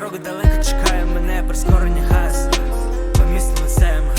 дорога далеко чекає мене прискорення газ. Помістили сем